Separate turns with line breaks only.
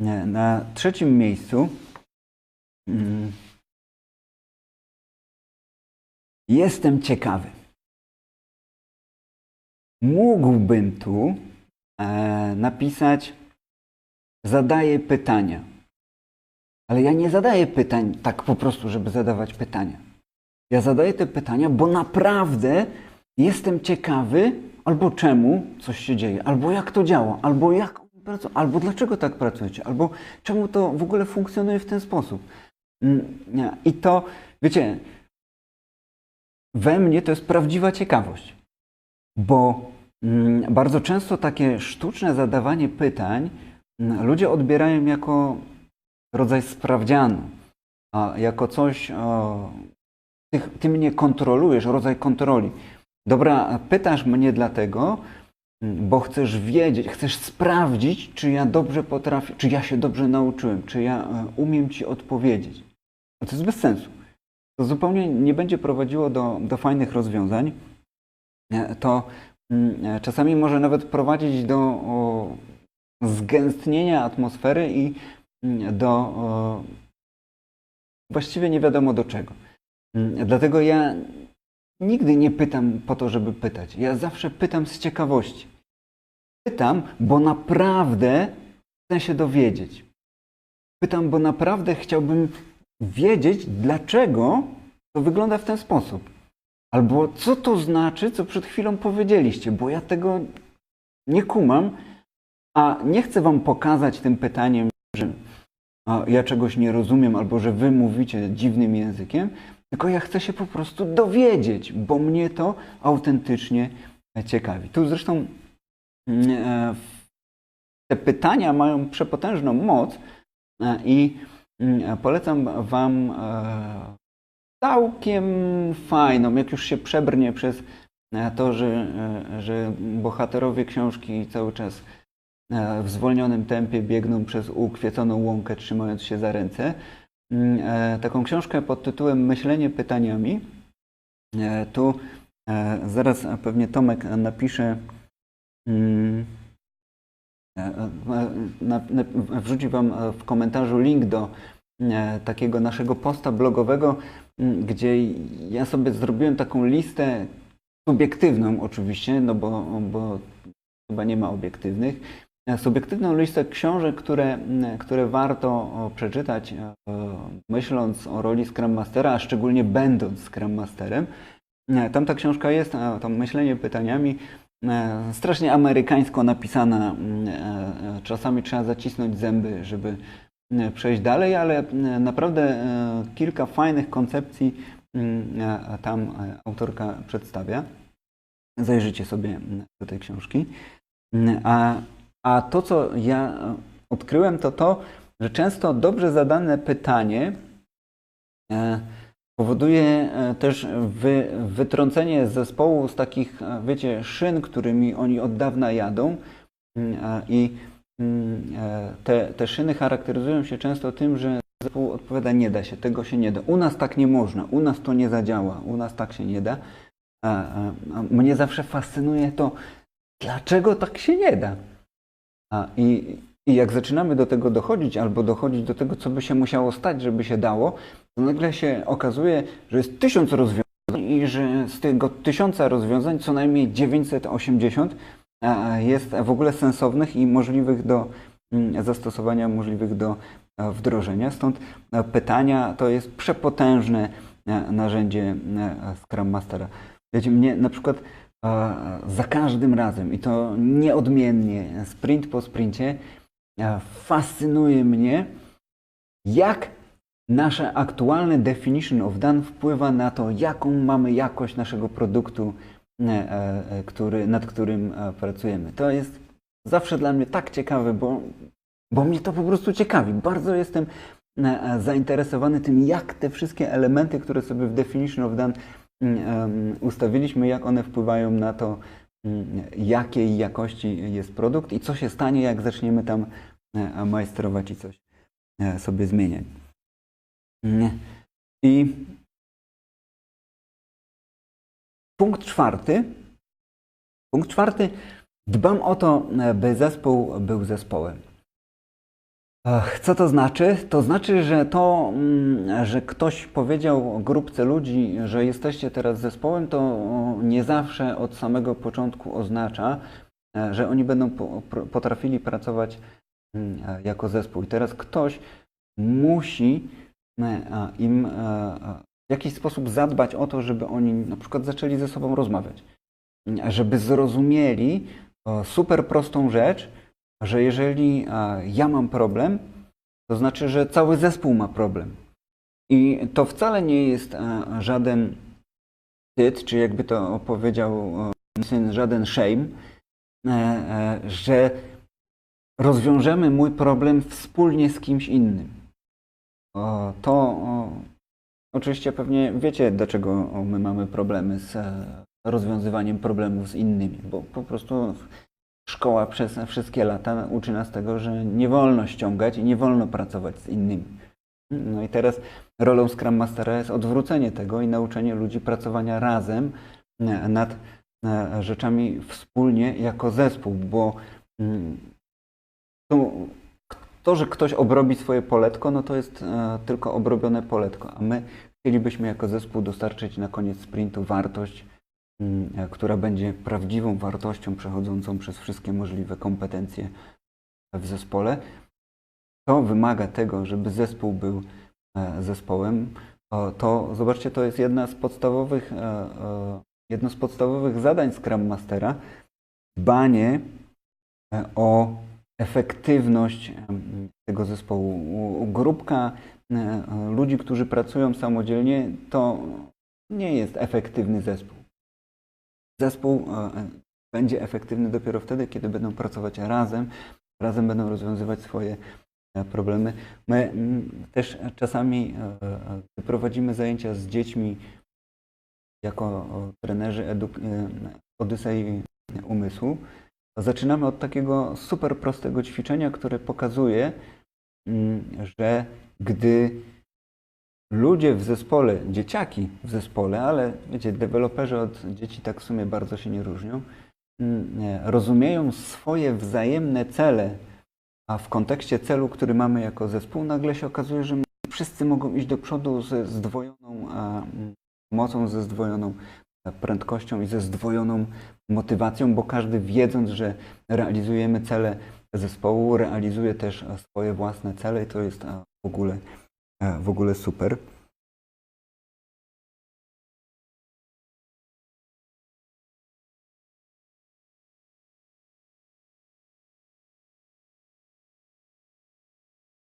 Na trzecim miejscu mm, jestem ciekawy. Mógłbym tu e, napisać zadaję pytania. Ale ja nie zadaję pytań tak po prostu, żeby zadawać pytania. Ja zadaję te pytania, bo naprawdę jestem ciekawy, albo czemu coś się dzieje, albo jak to działa, albo jak albo dlaczego tak pracujecie, albo czemu to w ogóle funkcjonuje w ten sposób. Mm. I to, wiecie, we mnie to jest prawdziwa ciekawość, bo mm, bardzo często takie sztuczne zadawanie pytań mm, ludzie odbierają jako rodzaj sprawdzianu, jako coś, ty, ty mnie kontrolujesz, rodzaj kontroli. Dobra, pytasz mnie dlatego, bo chcesz wiedzieć, chcesz sprawdzić, czy ja dobrze potrafię, czy ja się dobrze nauczyłem, czy ja e, umiem ci odpowiedzieć. No to jest bez sensu. To zupełnie nie będzie prowadziło do, do fajnych rozwiązań. E, To mm, e, czasami może nawet prowadzić do o, zgęstnienia atmosfery i mm, do o, właściwie nie wiadomo do czego. Mm, Dlatego ja nigdy nie pytam po to, żeby pytać. Ja zawsze pytam z ciekawości. Pytam, bo naprawdę chcę się dowiedzieć. Pytam, bo naprawdę chciałbym wiedzieć, dlaczego to wygląda w ten sposób. Albo co to znaczy, co przed chwilą powiedzieliście, bo ja tego nie kumam, a nie chcę wam pokazać tym pytaniem, że ja czegoś nie rozumiem, albo że wy mówicie dziwnym językiem, tylko ja chcę się po prostu dowiedzieć, bo mnie to autentycznie ciekawi. Tu zresztą mm, e, te pytania mają przepotężną moc e, i mm, polecam Wam e, całkiem fajną, jak już się przebrnie przez to, że, że bohaterowie książki cały czas w zwolnionym tempie biegną przez ukwieconą łąkę, trzymając się za ręce. Mm, e, Taką książkę pod tytułem Myślenie pytaniami. E, Tu e, zaraz pewnie Tomek napisze. mm, wrzuci Wam w komentarzu link do takiego naszego posta blogowego, m, gdzie ja sobie zrobiłem taką listę subiektywną oczywiście, no bo, bo chyba nie ma obiektywnych, subiektywną listę książek, które, które warto przeczytać, e, myśląc o roli Scrum Mastera, a szczególnie będąc Scrum Masterem. E, Tam ta książka jest, e, to myślenie pytaniami, e, strasznie amerykańsko napisana. e, e, Czasami trzeba zacisnąć zęby, żeby przejść dalej, ale naprawdę e, kilka fajnych koncepcji e, tam e, autorka przedstawia. Zajrzyjcie sobie do tej książki. A, a to, co ja e, odkryłem, to to, że często dobrze zadane pytanie e, powoduje e, też wy, wytrącenie zespołu z takich, wiecie, szyn, którymi oni od dawna jadą. Mm, I mm, te, te szyny charakteryzują się często tym, że zespół odpowiada, nie da się, tego się nie da. U nas tak nie można, u nas to nie zadziała, u nas tak się nie da. Mnie zawsze fascynuje to, dlaczego tak się nie da. I, I jak zaczynamy do tego dochodzić, albo dochodzić do tego, co by się musiało stać, żeby się dało, to nagle się okazuje, że jest tysiąc rozwiązań i że z tego tysiąca rozwiązań co najmniej 980 e, jest w ogóle sensownych i możliwych do mm, zastosowania, możliwych do e, wdrożenia. Stąd e, pytania to jest przepotężne e, narzędzie Scrum Mastera. Wiecie, mnie na przykład e, za każdym razem i to nieodmiennie, sprint po sprincie, e, fascynuje mnie, jak nasze aktualne definition of done wpływa na to, jaką mamy jakość naszego produktu, e, e, który, nad którym pracujemy. To jest zawsze dla mnie tak ciekawe, bo, bo mnie to po prostu ciekawi. Bardzo jestem zainteresowany tym, jak te wszystkie elementy, które sobie w definition of done ustawiliśmy, jak one wpływają na to, mm, jakiej jakości jest produkt i co się stanie, jak zaczniemy tam e, majstrować i coś e, sobie zmieniać. Nie. I punkt czwarty. Punkt czwarty. Dbam o to, by zespół był zespołem. Co to znaczy? To znaczy, że to, mm, że ktoś powiedział grupce ludzi, że jesteście teraz zespołem, to o, nie zawsze od samego początku oznacza, e, że oni będą potrafili pracować mm, e, jako zespół. I teraz ktoś musi e, im w jakiś sposób zadbać o to, żeby oni na przykład zaczęli ze sobą rozmawiać, Mm, żeby zrozumieli super prostą rzecz, że jeżeli ja mam problem, to znaczy, że cały zespół ma problem. I to wcale nie jest żaden wstyd, czy jakby to opowiedział syn, żaden shame, e, e, że rozwiążemy mój problem wspólnie z kimś innym. To oczywiście pewnie wiecie, dlaczego my mamy problemy z e, rozwiązywaniem problemów z innymi, bo po prostu szkoła przez wszystkie lata uczy nas tego, że nie wolno ściągać i nie wolno pracować z innymi. No i teraz rolą Scrum Mastera jest odwrócenie tego i nauczenie ludzi pracowania razem e, nad e, rzeczami wspólnie jako zespół, bo mm, to, że ktoś obrobi swoje poletko, no to jest e, tylko obrobione poletko, a my chcielibyśmy jako zespół dostarczyć na koniec sprintu wartość, która będzie prawdziwą wartością przechodzącą przez wszystkie możliwe kompetencje w zespole. To wymaga tego, żeby zespół był e, zespołem. To zobaczcie, to jest jedna z podstawowych, e, e, jedno z podstawowych zadań Scrum Mastera dbanie o efektywność tego zespołu. Grupka ludzi, którzy pracują samodzielnie, to nie jest efektywny zespół. Zespół e, e, będzie efektywny dopiero wtedy, kiedy będą pracować razem, razem będą rozwiązywać swoje e, problemy. My też czasami, prowadzimy zajęcia z dziećmi jako trenerzy eduk- Odysei Umysłu, zaczynamy od takiego super prostego ćwiczenia, które pokazuje, że gdy ludzie w zespole, dzieciaki w zespole, ale wiecie, deweloperzy od dzieci tak w sumie bardzo się nie różnią, mm, rozumieją swoje wzajemne cele, a w kontekście celu, który mamy jako zespół, nagle się okazuje, że wszyscy mogą iść do przodu ze zdwojoną mm, mocą, ze zdwojoną prędkością i ze zdwojoną motywacją, bo każdy wiedząc, że realizujemy cele zespołu, realizuje też swoje własne cele i to jest a, w ogóle, w ogóle super.